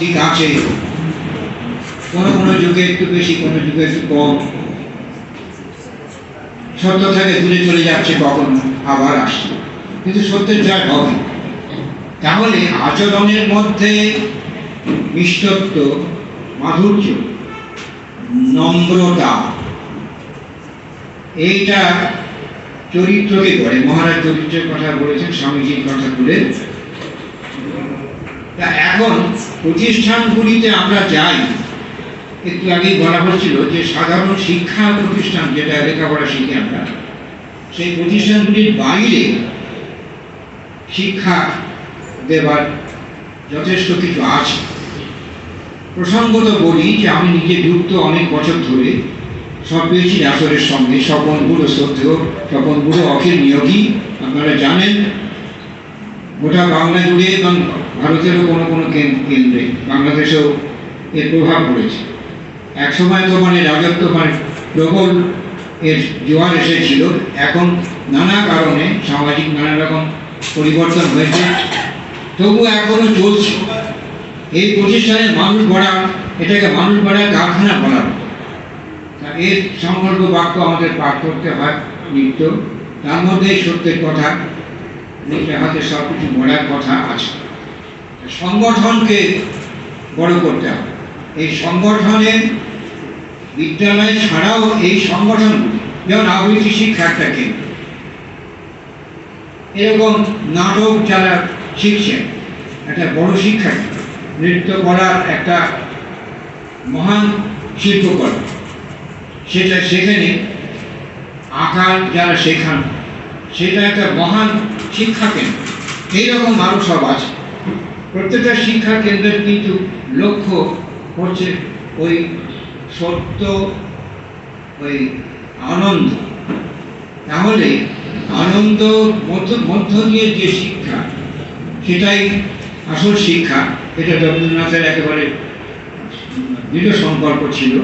ঠিক আছে। কোনো কোনো যুগে একটু বেশি, কোনো যুগে একটু কম। সত্য থেকে দূরে চলে যাচ্ছে কখনো, আবার আসছে। কিন্তু সত্যের জয় হবে। তাহলে আচরণের মধ্যে মিষ্টত্ব, মাধুর্য, নম্রতা, এইটা চরিত্রকে করে মহারাজ চরিত্রের কথা বলেছেন, স্বামীজির কথা বলে তা এখন প্রতিষ্ঠানগুলিতে আমরা যাই, একটু আগেই বলা হচ্ছিল যে সাধারণ শিক্ষা প্রতিষ্ঠান যেটা লেখাপড়া শিখি আমরা, সেই প্রতিষ্ঠানগুলির বাইরে শিক্ষা দেবার যথেষ্ট কিছু আছে। প্রসঙ্গত বলি যে আমি নিজে যুক্ত অনেক বছর ধরে, সব পেয়েছি আসরের সঙ্গে, স্বপন গুরু শ্রদ্ধেয়, স্বপন গুরু অখিল নিয়োগী, আপনারা জানেন গোটা বাংলা জুড়ে এবং ভারতেরও কোনো কোনো কেন- কেন্দ্রে। বাংলাদেশেও এর প্রভাব পড়েছে। এক সময় তো মানে রাজত্ব মানে প্রবল এর জোয়ার এসেছিল। এখন নানা কারণে সামাজিক নানা রকম পরিবর্তন হয়েছে। তবু এখনও চলছে। এই প্রতিষ্ঠানের মানুষ গড়া এটাকে মানুষ গড়ার কারখানা বলা এর সম্পর্ক বাক্য আমাদের পাঠ করতে হয় নিত্য। তার মধ্যে সত্যের কথা। নিজের হাতে সব কিছু বলার কথা আছে। সংগঠনকে বড় করতে হবে। এই সংগঠনে বিদ্যালয় ছাড়াও এই সংগঠনগুলি যেমন আবৃত্তি শিক্ষা একটা কেন্দ্র, এরকম নাটক যারা শিখছেন, একটা বড় শিক্ষা নৃত্য করার একটা মহান শিল্পকলা। সেটা সেখানে আঁকার যারা শেখান সেটা একটা মহান শিক্ষা কেন্দ্র এইরকম মানুষ সব আছে। প্রত্যেকটা শিক্ষা কেন্দ্রের কিন্তু লক্ষ্য হচ্ছে ওই সত্য, ওই আনন্দ। তাহলে আনন্দ মধ্য দিয়ে যে শিক্ষা, সেটাই আসল শিক্ষা। এটা রবীন্দ্রনাথের একেবারে দৃঢ় সম্পর্ক ছিল।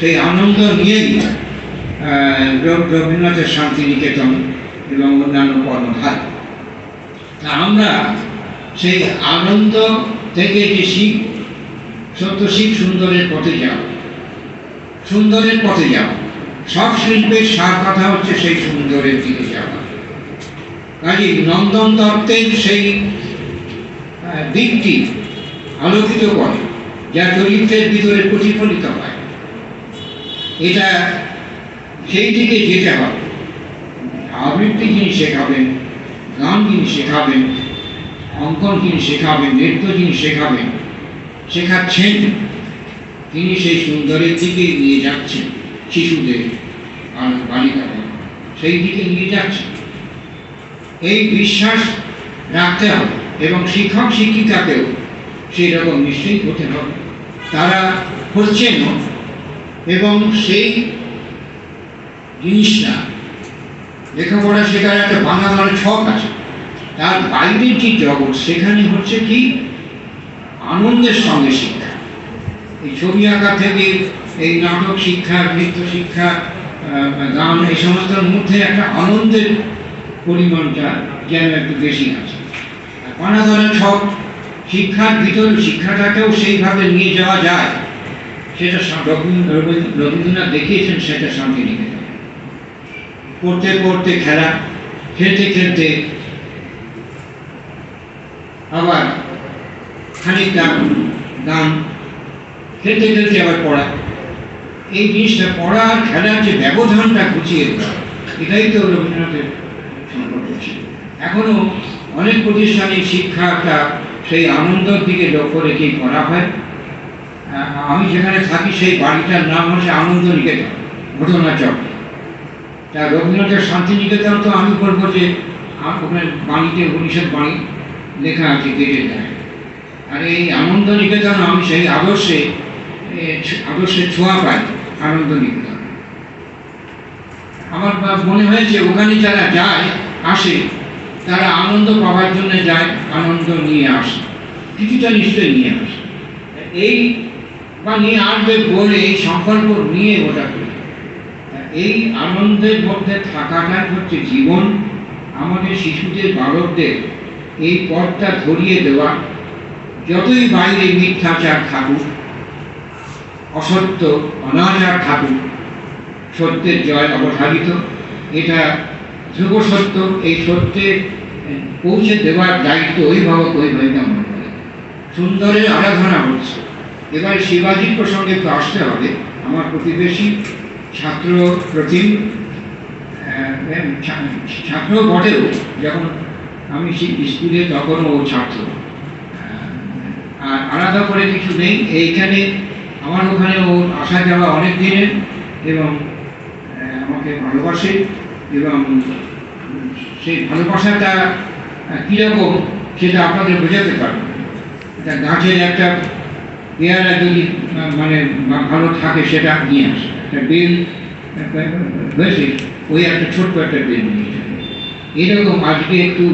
সেই আনন্দ নিয়েই রবীন্দ্রনাথের শান্তিনিকেতন এবং অন্যান্য কর্মধার তা আমরা সেই আনন্দ থেকে যে শিখ, সত্য শিখ সুন্দরের পথে যাও সুন্দরের পথে যাও সব শিল্পের সার কথা হচ্ছে সেই সুন্দরের দিকে যাওয়া। কাজে নন্দন দত্তের সেই দিকটি আলোকিত করে, যা চরিত্রের ভিতরে প্রতিফলিত হয়। এটা সেই দিকে যেতে হবে। আবৃত্তি যিনি শেখাবেন গান যিনি শেখাবেন অঙ্কন যিনি শেখাবেন নৃত্য যিনি শেখাবেন, শেখাচ্ছেন। তিনি সেই সুন্দরের দিকে নিয়ে যাচ্ছেন শিশুদের আর বালিকাদের সেই দিকে নিয়ে যাচ্ছেন। এই বিশ্বাস রাখতে হবে এবং শিক্ষক শিক্ষিকাকেও সেই রকম নিশ্চয়ই হতে হবে। তারা হচ্ছেনও এবং সেই জিনিসটা লেখাপড়া শেখার একটা বাংলা ছক আছে। তার বাইরের যে জগৎ, সেখানে হচ্ছে কি? আনন্দের সঙ্গে শিক্ষা। এই ছবি আঁকা থেকে এই নাটক শিক্ষা, নৃত্য শিক্ষা গান, এই সমস্তের মধ্যে একটা আনন্দের পরিমাণটা যেন একটু বেশি আছে। আর পানাধরের ছক, শিক্ষার ভিতরে শিক্ষাটাকেও সেইভাবে নিয়ে যাওয়া যায়, সেটা রবীন্দ্রনাথ দেখিয়েছেন, সেটা শান্তিনিকেতন। পড়তে পড়তে খেলা, খেলতে খেলতে আবার খানিকটা গান খেলতে খেলতে আবার পড়া এই জিনিসটা পড়া আর খেলার যে ব্যবধানটা দেওয়া এটাই তো রবীন্দ্রনাথের এখনও অনেক প্রতিষ্ঠানে শিক্ষাটা সেই আনন্দের দিকে লক্ষ্য রেখেই করা হয়। আমি যেখানে থাকি সেই বাড়িটার নাম হচ্ছে আনন্দ নিকেতন ঘটনা চক তা রবীন্দ্রনাথের শান্তিনিকেতন তো আমি বলব যে ওখানে বাণীতে উনিশের বাণী লেখা আছে কেটে দেয় আর এই আনন্দ নিকেতন আমি সেই আদর্শে আদর্শে ছোঁয়া পাই আনন্দ নিকেতন আমার মনে হয়েছে ওখানে যারা যায়, আসে, তারা আনন্দ পাওয়ার জন্য যায়, আনন্দ নিয়ে আসে, কিছুটা নিশ্চয়ই নিয়ে আসে। এই বা নিয়ে আসবে বলে, এই সংকল্প নিয়ে ওটা এই আনন্দের মধ্যে থাকাটাই হচ্ছে জীবন, আমাদের শিশুদের, বালকদের এই পথটা ধরিয়ে দেওয়া। যতই বাইরে মিথ্যাচার থাকুক, অসত্য, অনাচার থাকুক, সত্যের জয় অবধারিত, এটা ধ্রুব সত্য, এই সত্যে পৌঁছে দেওয়ার দায়িত্ব অভিভাবক অভিভাবিকা মনে করে সুন্দরের আরাধনা হচ্ছে। এবার শিবাজির প্রসঙ্গে তো আসতে হবে, আমার প্রতিবেশী ছাত্র ছা- ছাত্র বটেও যখন আমি স্কুলে তখনও ও ছাত্র। আর আলাদা করে কিছু নেই। এইখানে আমার ওখানে ও আসা যাওয়া অনেক দিনের এবং আমাকে ভালোবাসে এবং সেই ভালোবাসাটা কীরকম সেটা আপনাদের বোঝাতে পারব এটা গাছের একটা পেয়ারা যদি মানে ভালো থাকে সেটা নিয়ে আসে। একটা আহ, হয়েছে ওই একটা ছোট্ট একটা বেল নিয়ে আসে এরকম আজকে একটু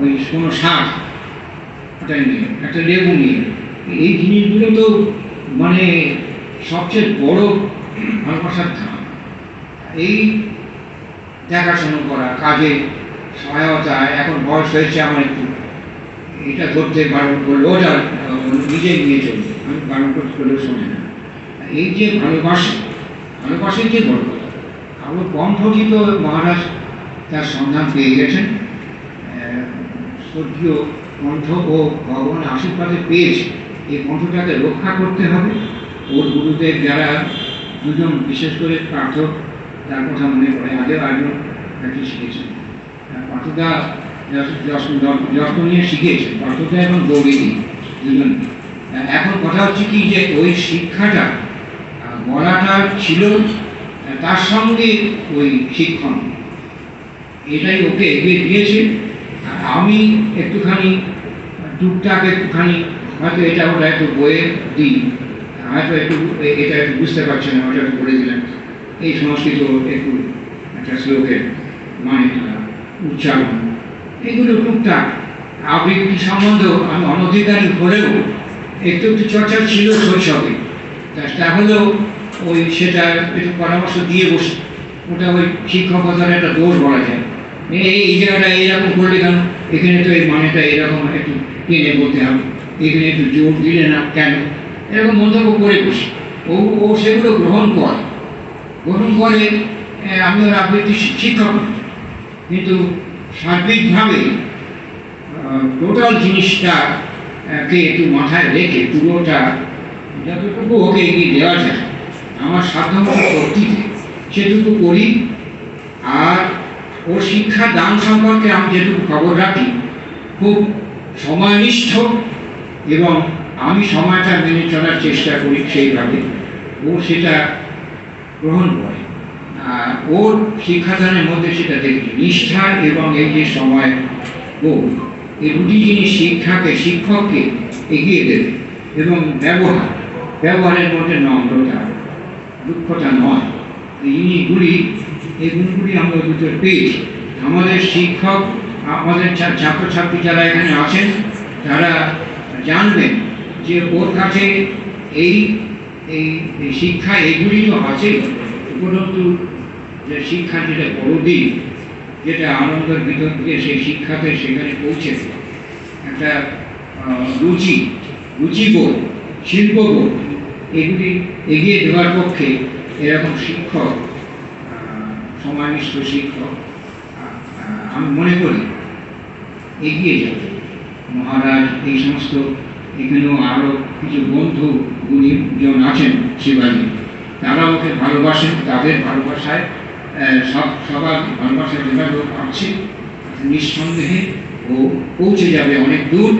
ওই কোনো শাক ওটা নিয়ে একটা লেবু নিয়ে এই জিনিসগুলো তো মানে সবচেয়ে বড় ভালোবাসার ধাম এই দেখাশোনা করা কাজে সহায়তা এখন বয়স হয়েছে আমার একটু। এটা ধরতে বারণ করল ওটা নিজে নিয়ে চলবে। আমি বারণ করতে করলেও শোনে না। এই যে ভালোবাসা ভালোবাসাই যে কথা আরও কণ্ঠটিত মহারাজ তার সন্ধান পেয়ে গেছেন স্বর্গীয় কণ্ঠ ও ভগবানের আশীর্বাদে পেয়েছে। এই কণ্ঠটাকে রক্ষা করতে হবে। ওর গুরুদেব যারা, দুজন বিশেষ করে পার্থ, তার কথা মনে পড়ে, আগেও একজন একটি শিখেছেন যশ- যত্ন নিয়ে শিখেছে পার্থদা এবং গৌরী, দুজন। এখন কথা হচ্ছে কি যে ওই শিক্ষাটা বলাটা ছিল, তার সঙ্গে ওই শিক্ষণ। এটাই ওকে এগিয়ে দিয়েছে আর আমি একটুখানি, টুকটাক একটুখানি, হয়তো এটা ওটা একটু বয়ে দিই। হয়তো একটু, এটা একটু বুঝতে পারছে না ওটা একটু দিলেন এই সংস্কৃত একটু একটা শ্লোকের মানে উচ্চারণ। এগুলো টুকটাক। আবৃত্তি সম্বন্ধ আমি অনধিকারী হলেও একটু একটু চর্চা ছিল শৈশবে। তা- তাহলেও ওই সেটা একটু পরামর্শ দিয়ে বসে। ওটা ওই শিক্ষকতার একটা দোষ বলা যায়। এই এই জায়গাটা এইরকম করলে কেন? এখানে তো এই মানেটা এরকম একটু টেনে বলতে হবে। এখানে একটু জোর দিলে না কেন? এরকম মন্তব্য করে বসি। ও ও সেগুলো গ্রহণ করে। গ্রহণ করে আমি ওর আবৃত্তি শিক্ষক। কিন্তু সার্বিকভাবে টোটাল জিনিসটা আহ, কে একটু মাথায় রেখে পুরোটা যতটুকু ওকে এগিয়ে দেওয়া যায় আমার সাধ্যমতো শক্তিতে সেটুকু করি আর ওর শিক্ষা দান সম্পর্কে আমি যেটুকু খবর রাখি, খুব সময়নিষ্ঠ এবং আমি সময়টা মেনে চলার চেষ্টা করি সেইভাবে। ও সেটা গ্রহণ করে। আর ওর শিক্ষাদানের মধ্যে সেটা দেখি, নিষ্ঠা এবং এই যে সময় ও, এই দুটি জিনিস শিক্ষাকে, শিক্ষককে এগিয়ে দেবে এবং ব্যবহার, ব্যবহারের মধ্যে নম্রতা। দুঃখটা নয়। এই জিনিসগুলি এই গুণগুলি আমরা দুটো পেয়েছি আমাদের শিক্ষক, আমাদের ছাত্রছাত্রী যারা এখানে আছেন, তারা জানবেন যে ওর কাছে এই এই শিক্ষা এগুলি তো আছে উপরন্তু যে শিক্ষা যেটা বড় যেটা আনন্দের ভিতর দিয়ে সেই শিক্ষাতে সেখানে পৌঁছে একটা রুচি, রুচিবোধ, শিল্পবোধ এগুলি এগিয়ে দেওয়ার পক্ষে এরকম শিক্ষক সময়নিষ্ঠ শিক্ষক আমি মনে করি এগিয়ে যাবে। মহারাজ এই সমস্ত এখানেও আরও কিছু বন্ধু, গুণীজন আছেন শিবাজি তারা ওকে ভালোবাসেন, তাদের ভালোবাসায় সব, সবার ভালোবাসা ও পাচ্ছে নিঃসন্দেহে ও পৌঁছে যাবে অনেক দূর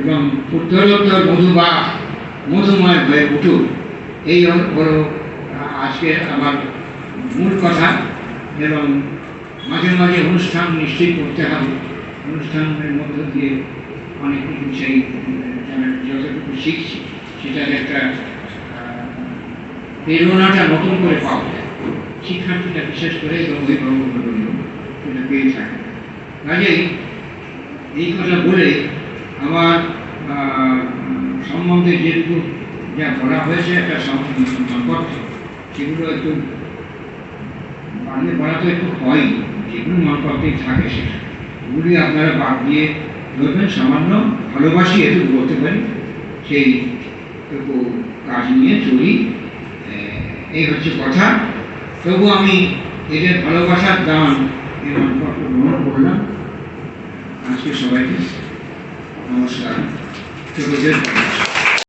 এবং উত্তরোত্তর মধুবা মধুময় হয়ে উঠুক। এই হল- হলো আ- আজকের আমার মূল কথা এবং মাঝে মাঝে অনুষ্ঠান নিশ্চয়ই করতে হবে। অনুষ্ঠানের মধ্য দিয়ে অনেক কিছু সেই যতটুকু শিখছি সেটার একটা প্রেরণাটা নতুন করে পাওয়া যায়। শিক্ষার্থীরা বিশেষ করে এবং অভিভাবকবৃন্দ সেটা পেয়ে থাকে। কাজেই এই কথা বলে আমার সম্বন্ধে যেটুকু যা বলা হয়েছে, একটা সম- সম্পর্কে সেগুলো একটু বাড়িয়ে বলা তো একটু হয়। যেগুলো মনপত্রেই থাকে সেটা। ওগুলি আপনারা বাদ দিয়ে ধরবেন, সামান্য ভালোবাসি এটুকু বলতে পারি। সেই কাজ নিয়ে চলি। এই হচ্ছে কথা। তবু আমি এদের ভালোবাসার দান এবং গ্রহণ করলাম আজকে সবাইকে নমস্কার। Teşekkür ederim.